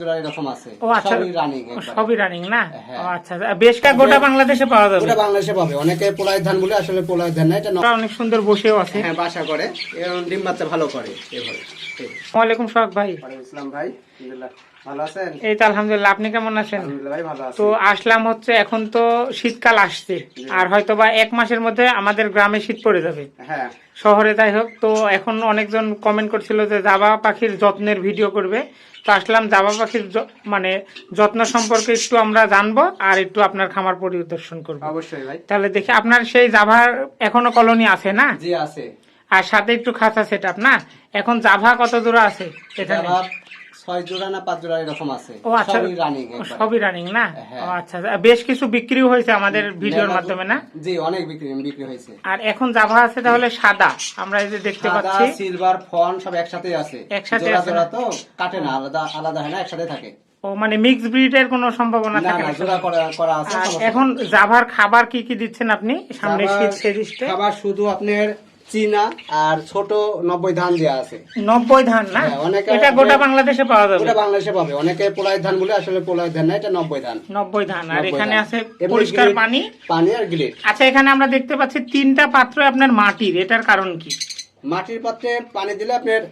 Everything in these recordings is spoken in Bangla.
জোড়া এরকম আছে। ও আচ্ছা সবই রানিং সবই রানিং না? হ্যাঁ। ও আচ্ছা বেশ কা গোটা বাংলাদেশে পাওয়া যাবে? ওটা বাংলাদেশে পাবে। অনেকে পোলাই ধান বলে আসলে পোলাই ধান না এটা অনেক সুন্দর বসেও আছে। হ্যাঁ বাসা করে। এরকম ডিম বাচ্চা ভালো করে এভাবে। ওয়ালাইকুম সোহাগ ভাই। ওয়ালাইকুম আসসালাম ভাই। আলহামদুলিল্লাহ ভালো আছেন? এই তো আলহামদুলিল্লাহ। আপনি কেমন আছেন? ভাই ভালো আছি। তো আসলাম হচ্ছে এখন তো শীতকাল আসছে। আর হয়তো বা এক মাসের মধ্যে আমাদের গ্রামে শীত পড়ে যাবে। হ্যাঁ। শহরে যাই হোক তো এখন অনেকজন কমেন্ট করছিল যে জাবা পাখির যত্নের ভিডিও করবে। তো আসলাম জাবা পাখির মানে যত্ন সম্পর্কে একটু আমরা জানব আর একটু আপনার খামার পরিদর্শন করব। অবশ্যই ভাই। তাহলে দেখি আপনার সেই জাভার এখনও কলোনি আছে না? জি আছে। আর সাথে একটু খাঁচা সেট না? এখন জাভা কত দূর আছে? এখানে। ছয় জোড়া না পাঁচ জোড়া এরকম আছে। ও আচ্ছা। সবই রানিং সবই রানিং না? হ্যাঁ। ও আচ্ছা। বেশ কিছু বিক্রিও হয়েছে আমাদের ভিডিওর মাধ্যমে না? জি অনেক বিক্রি বিক্রি হয়েছে। আর এখন জাভা আছে তাহলে সাদা। আমরা এই যে দেখতে সাদা পাচ্ছি। সিলভার ফন সব একসাথে আছে। একসাথে জোড়া আছে জোড়া না? তো কাটে না আলাদা আলাদা হয় না একসাথে থাকে। ও মানে মিক্স ব্রিডের কোনো সম্ভাবনা থাকে না না? জোড়া করা করা আছে এখন জাভার খাবার কি কি দিচ্ছেন আপনি? সামনে শীত সেরিস্টে খাবার শুধু আপনার চীনা আর ছোট নব্বই ধান দেওয়া আছে। নব্বই ধান না? হ্যাঁ, অনেকে- এটা গোটা বাংলাদেশে পাওয়া যাবে। গোটা বাংলাদেশে পাবে। অনেকে পোলাই ধান বলে আসলে পোলাই ধান না এটা নব্বই ধান। নব্বই ধান। আর এখানে আছে পরিষ্কার পানি। পানি আর গ্লেট আচ্ছা এখানে আমরা দেখতে পাচ্ছি তিনটা পাত্র আপনার মাটির। এটার কারণ কি? মাটির পাত্রে পানি দিলে আপনার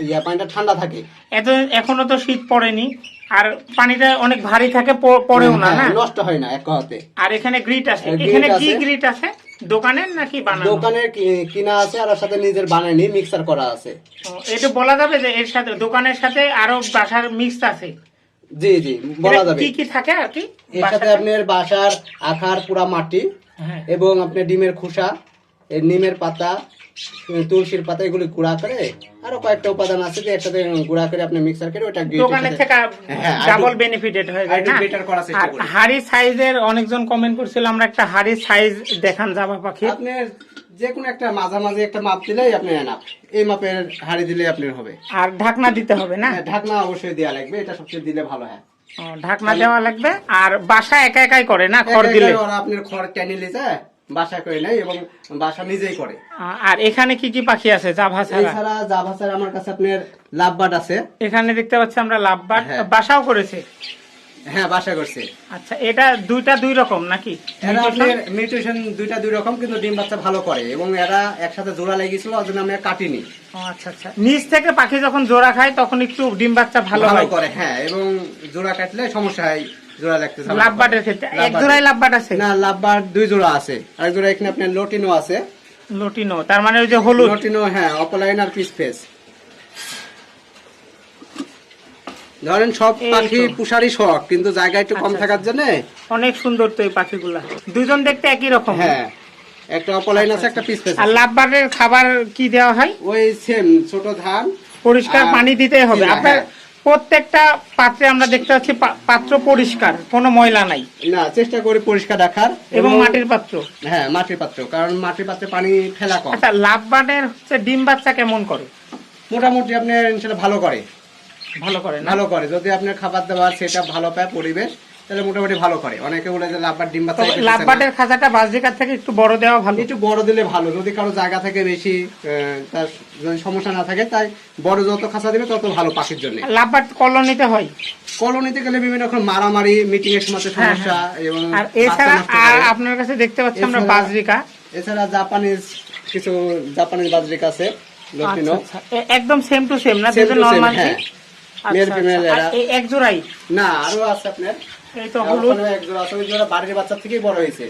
ইয়া পানিটা ঠান্ডা থাকে। এত এখনও তো শীত পড়েনি। আর পানিটা অনেক ভারী থাকে পড়েও না না হ্যাঁ, নষ্ট হয় না এক কথাতে। আর এখানে গ্রিট আছে। এখানে কি গ্রিট আছে? দোকানের নাকি বানানো? দোকানে কি- কিনা আছে আর সাথে নিজের বানায়নি মিক্সার করা আছে। এটা বলা যাবে যে এর সাথে দোকানের সাথে আরও বাসার মিক্স আছে? জি জি বলা যাবে। কি কি থাকে আর কি? এর সাথে আপনার বাসার আখার পুরা মাটি হ্যাঁ। এবং আপনার ডিমের খোসা। নিমের পাতা তুলসীর পাতা এগুলি গুঁড়া করে আরও কয়েকটা উপাদান আছে যে একসাথে গুঁড়া করে আপনি মিক্সার করে ওটা সাথে- থেকে হ্যাঁ, ডাবল বেনিফিটেড হয়ে যায় না? আর হাড়ি সাইজের অনেকজন কমেন্ট করছিল আমরা একটা হাড়ি সাইজ দেখান জাবা পাখি আপনার যে কোনো একটা মাঝামাঝি একটা মাপ দিলেই আপনি এনাফ এই মাপের হাড়ি দিলে আপনার হবে। আর ঢাকনা দিতে হবে না? হ্যাঁ, ঢাকনা অবশ্যই দেওয়া লাগবে এটা সবচেয়ে দিলে ভালো হয়। ঢাকনা দেওয়া লাগবে আর বাসা একা একাই করে না? খড় দিলে? আপনার খড় টেনে লিজে বাসা করে নেয় এবং বাসা নিজেই করে। আর এখানে কি কি পাখি আছে? জাভা ছাড়া? এছাড়া জাভা স্যার আমার কাছে আপনার লাভবাট আছে। এখানে দেখতে পাচ্ছি আমরা লাভবাট হ্যাঁ। বাসাও করেছে? হ্যাঁ বাসা করছে। আচ্ছা এটা দুইটা দুই রকম নাকি? এরা আপনার মিউটেশন দুইটা দুই রকম কিন্তু ডিম বাচ্চা ভালো করে এবং এরা একসাথে জোড়া লেগেছিল ওই জন্য আমি কাটিনি। আচ্ছা আচ্ছা। নিচ থেকে পাখি যখন জোড়া খায় তখন একটু ডিম বাচ্চা ভালো ভালো হয়। করে হ্যাঁ এবং জোড়া কাটলে সমস্যা হয়। জোড়া লাগতে লাভবাটের ক্ষেত্রে এক লাভবাট। লাভবাট আছে? না লাভবার দুই জোড়া আছে। আর জোড়া এখানে আপনার লটিনো আছে। লটিনো তার মানে ওই যে হলুদ। লটিনো হ্যাঁ অপলাইন আর পিস ফেস। ধরেন সব পাখি পুষারই শখ কিন্তু জায়গা একটু কম আচ্ছা, থাকার জন্য অনেক সুন্দর তো এই পাখিগুলা। দুজন দেখতে একই রকম। হ্যাঁ একটা অপলাইন আছে একটা পিস ফেস আর লাভবাটের খাবার কি দেওয়া হয়? ওই সেম ছোট ধান পরিষ্কার পানি দিতে হবে। আপনার হ্যাঁ। প্রত্যেকটা পাত্রে আমরা দেখতে পাচ্ছি পাত্র পরিষ্কার কোনো ময়লা নাই। না চেষ্টা করি পরিষ্কার রাখার এবং মাটির পাত্র। হ্যাঁ মাটির পাত্র কারণ মাটির পাত্রে পানি ফেলা কম। আচ্ছা লাভবানের হচ্ছে ডিম বাচ্চা কেমন করে? মোটামুটি আপনি ইনশাআল্লাহ ভালো করে। ভালো করে ভালো করে যদি আপনার খাবার দাবার সেটা ভালো পায় পরিবেশ তাহলে মোটামুটি ভালো করে। অনেকে বলে যে লাভবার ডিম বাচ্চা লাভবাটের খাঁচাটা বাজরিকার থেকে একটু বড় দেওয়া ভালো। একটু বড় দিলে ভালো। যদি কারও জায়গা থেকে বেশি তার যদি সমস্যা না থাকে তাই বড় যত খাঁচা দিবে তত ভালো পাখির জন্য। লাভবাট কলোনিতে হয়। কলোনিতে গেলে বিভিন্ন রকম মারামারি মিটিং এর সময় সমস্যা এবং আর এছাড়া আর আপনার কাছে দেখতে পাচ্ছি আমরা বাজরিকা। এছাড়া জাপানিজ কিছু জাপানিজ বাজরিক আছে আচ্ছা, আচ্ছা। একদম সেম টু সেম না? Same, নর্মাল হ্যাঁ। এরা। এক জোড়াই? না আরও আছে আপনার। এই হলুদ। এক জোড়া আছে ওই জোড়া বাড়ির বাচ্চা থেকেই বড় হয়েছে।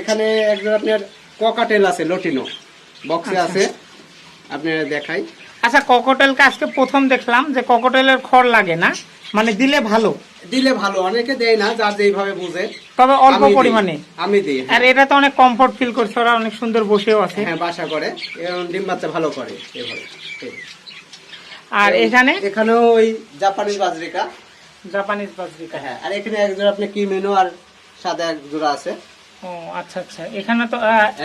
এখানে এক জোড়া আপনার ককাটেল আছে লটিনো বক্সে আচ্ছা। আছে। আপনি দেখাই। আচ্ছা ককটেলকে আজকে প্রথম দেখলাম যে ককটেলের খড় লাগে না মানে দিলে ভালো। দিলে ভালো অনেকে দেয় না যার যেইভাবে বুঝে। তবে অল্প। পরিমাণে। আমি দিই আর হ্যাঁ। এটা তো অনেক কমফোর্ট ফিল করছে ওরা অনেক সুন্দর বসেও আছে। হ্যাঁ বাসা করে। ডিম বাচ্চা ভালো করে এভাবে। আর এখানে? এখানেও ওই জাপানিজ বাজরিকা। জাপানিজ বাজরিকা হ্যাঁ আর এখানে এক জোড়া আপনি কি মেনু আর সাদা এক জোড়া আছে? ও আচ্ছা আচ্ছা। এখানে তো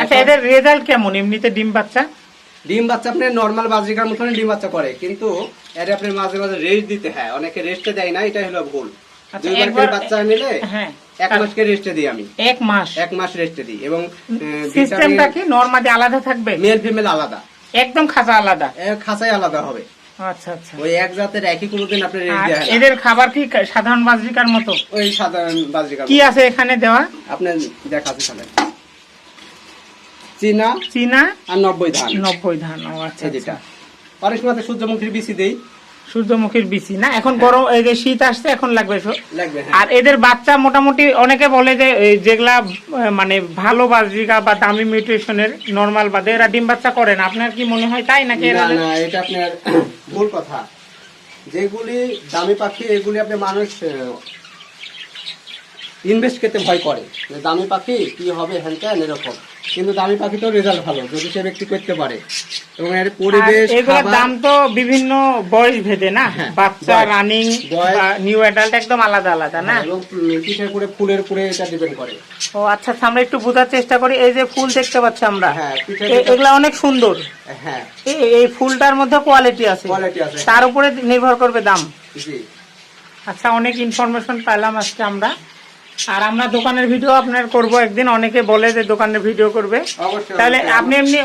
আচ্ছা এদের রেজাল্ট কেমন? এমনিতে ডিম বাচ্চা? ডিম বাচ্চা আপনি নর্মাল বাজরিকার মতন ডিম বাচ্চা করে কিন্তু এর আপনি মাঝে মাঝে রেস্ট দিতে হয় অনেকে রেস্টে দেয় না এটা হলো ভুল। আচ্ছা, বাচ্চা নিলে হ্যাঁ। এক মাসকে রেস্টে দিই আমি। এক মাস? এক মাস রেস্টে দিই এবং সিস্টেমটা কি? নর্মালি আলাদা থাকবে? মেল ফিমেল আলাদা। একদম খাঁচা আলাদা? খাঁচাই আলাদা হবে। আচ্ছা আচ্ছা। ওই এক জাতের একই কোনোদিন আপনি রেট আর দেয় না। এদের খাবার কি সাধারণ বাজরিকার মতো? ওই সাধারণ বাজরিকার কি আছে এখানে দেওয়া? আপনি দেখাচ্ছি তাহলে। চীনা চীনা আর নব্বই ধান। নব্বই ধান ও আচ্ছা যেটা। অনেক সময় সূর্যমুখীর বিচি দেই। সূর্যমুখীর বিচি না? এখন গরম এই যে শীত আসছে এখন লাগবে হ্যাঁ। আর এদের বাচ্চা মোটামুটি অনেকে বলে যে যেগুলা মানে ভালো বাজরিকা বা দামি মিউটেশনের নর্মাল বাদে এরা ডিম বাচ্চা করে না। আপনার কি মনে হয় তাই নাকি এরা না না এটা আপনার ভুল কথা। যেগুলি দামি পাখি এগুলি আপনি মানুষ ইনভেস্ট করতে ভয় করে। যে দামি পাখি কি হবে হ্যান এরকম। কিন্তু দামি পাখি তো রেজাল্ট ভালো যদি সে ব্যক্তি করতে পারে। এবং এর পরিবেশ এগুলোর দাম তো বিভিন্ন বয়স ভেদে না? হ্যাঁ, বাচ্চা রানিং নিউ অ্যাডাল্ট একদম আলাদা আলাদা না? এবং কিসের করে ফুলের উপরে এটা ডিপেন্ড করে। ও আচ্ছা আচ্ছা, আমরা একটু বোঝার চেষ্টা করি। এই যে ফুল দেখতে পাচ্ছি আমরা হ্যাঁ এগুলা অনেক সুন্দর। হ্যাঁ। এই- এই ফুলটার মধ্যে কোয়ালিটি আছে। কোয়ালিটি আছে। তার উপরে নির্ভর করবে দাম। আচ্ছা অনেক ইনফরমেশন পেলাম আজকে আমরা। আর আমরা দোকানের ভিডিও আপনার করব। একদিন অনেকে বলে যে দোকানের ভিডিও করবে। তাহলে আপনি এমনি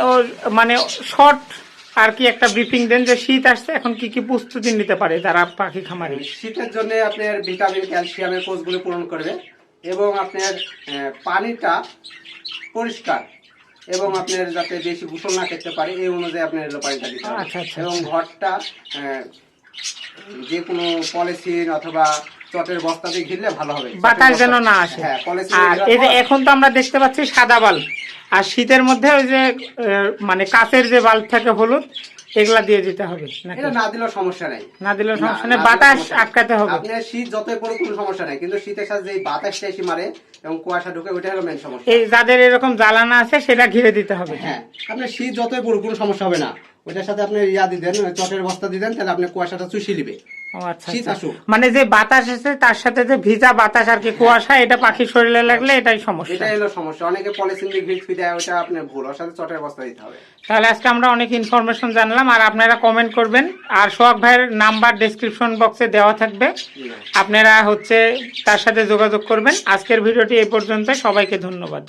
মানে শর্ট আর কি একটা ব্রিফিং দেন যে শীত আসছে এখন কি কি প্রস্তুতি নিতে পারে যারা পাখি খামারে? শীতের জন্য আপনার ভিটামিন ক্যালসিয়ামের কোষগুলো পূরণ করবে এবং আপনার পানিটা পরিষ্কার এবং আপনার যাতে বেশি গোসল না করতে পারে এই অনুযায়ী আপনার পানিটা দিতে হবে। আচ্ছা, আচ্ছা, এবং আচ্ছা। ঘরটা যে কোনো পলিথিন অথবা চটের বস্তা দিয়ে ঘিরলে ভালো হবে। বাতাস যেন না আসে। হ্যাঁ আর এই যে এখন তো আমরা দেখতে পাচ্ছি সাদা বাল্ব। আর শীতের মধ্যে ওই যে মানে কাঁচের যে বাল্ব থাকে হলুদ এগুলা দিয়ে দিতে হবে এটা না দিলেও সমস্যা নাই। না দিলেও সমস্যা নেই বাতাস। আটকাতে হবে। আপনার শীত যতই পড়ুক কোনো সমস্যা নাই কিন্তু শীতের সাথে যে বাতাসটা এসে মারে এবং কুয়াশা ঢুকে ওইটা হলো মেন সমস্যা। এই যাদের এরকম জ্বালানা আছে সেটা ঘিরে দিতে হবে। হ্যাঁ আপনার শীত যতই পড়ুক কোনো সমস্যা হবে না। ওইটার সাথে আপনি ইয়া দিতেন চটের বস্তা দিতেন তাহলে আপনি কুয়াশাটা চুষি নিবে। আচ্ছা আচ্ছা। মানে যে বাতাস আছে তার সাথে যে ভিজা বাতাস আর কি কুয়াশা এটা পাখির শরীরে লাগলে এটাই সমস্যা। এটাই হলো সমস্যা। অনেকে পলিথিন দিয়ে ঘিরে দেয় ওটা আপনার ভুল। ওর সাথে চটের বস্তা দিতে হবে। তাহলে আজকে আমরা অনেক ইনফরমেশন জানলাম আর আপনারা কমেন্ট করবেন। আর সোহাগ ভাইয়ের নাম্বার ডেসক্রিপশন বক্সে দেওয়া থাকবে। আপনারা হচ্ছে তার সাথে যোগাযোগ করবেন। আজকের ভিডিওটি এই পর্যন্ত সবাইকে ধন্যবাদ।